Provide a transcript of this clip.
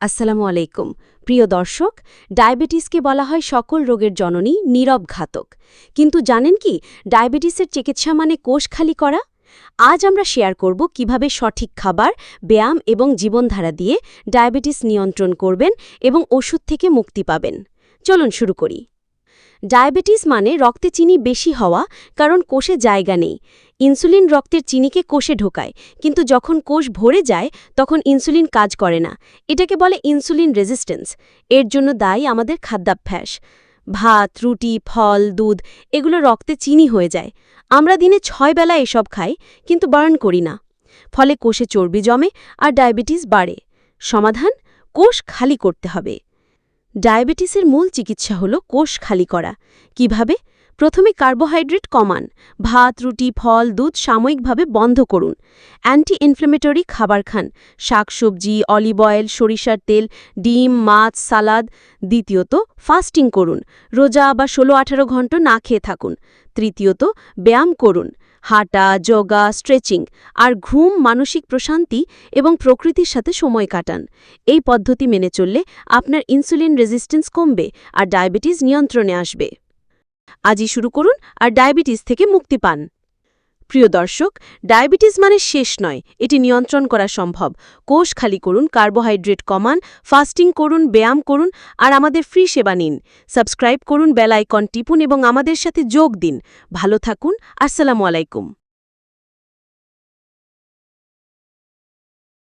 আসসালামু আলাইকুম। প্রিয় দর্শক, ডায়াবেটিসকে বলা হয় সকল রোগের জননী নীরব ঘাতক। কিন্তু জানেন কি, ডায়াবেটিসের চিকিৎসা মানে কোষ খালি করা? আজ আমরা শেয়ার করব কীভাবে সঠিক খাবার, ব্যায়াম এবং জীবনধারা দিয়ে ডায়াবেটিস নিয়ন্ত্রণ করবেন এবং ওষুধ থেকে মুক্তি পাবেন। চলুন শুরু করি। ডায়াবেটিস মানে রক্তে চিনি বেশি হওয়া, কারণ কোষে জায়গা নেই। ইনসুলিন রক্তের চিনিকে কোষে ঢোকায়, কিন্তু যখন কোষ ভরে যায়, তখন ইনসুলিন কাজ করে না। এটাকে বলে ইনসুলিন রেজিস্ট্যান্স। এর জন্য দায়ী আমাদের খাদ্যাভ্যাস। ভাত, রুটি, ফল, দুধ, এগুলো রক্তে চিনি হয়ে যায়। আমরা দিনে ছয় বেলা এসব খাই, কিন্তু বার্ন করি না। ফলে কোষে চর্বি জমে আর ডায়াবেটিস বাড়ে। সমাধান, কোষ খালি করতে হবে। ডায়াবেটিসের মূল চিকিৎসা হল কোষ খালি করা। কীভাবে? প্রথমে কার্বোহাইড্রেট কমান, ভাত, রুটি, ফল, দুধ সাময়িকভাবে বন্ধ করুন। অ্যান্টি ইনফ্লেমেটরি খাবার খান, শাকসবজি, অলিভ অয়েল, সরিষার তেল, ডিম, মাছ, সালাদ। দ্বিতীয়ত, ফাস্টিং করুন। রোজা বা ষোলো আঠারো ঘণ্টা না খেয়ে থাকুন। তৃতীয়ত, ব্যায়াম করুন। হাঁটা, যোগা, স্ট্রেচিং আর ঘুম, মানসিক প্রশান্তি এবং প্রকৃতির সাথে সময় কাটান। এই পদ্ধতি মেনে চললে আপনার ইনসুলিন রেজিস্ট্যান্স কমবে আর ডায়াবেটিস নিয়ন্ত্রণে আসবে। আজই শুরু করুন আর ডায়াবেটিস থেকে মুক্তি পান। প্রিয় দর্শক, ডায়াবেটিস মানে শেষ নয়, এটি নিয়ন্ত্রণ করা সম্ভব। কোষ খালি করুন, কার্বোহাইড্রেট কমান, ফাস্টিং করুন, ব্যায়াম করুন, আর আমাদের ফ্রি সেবা নিন। সাবস্ক্রাইব করুন, বেল আইকন টিপুন এবং আমাদের সাথে যোগ দিন। ভালো থাকুন, আসসালামু আলাইকুম।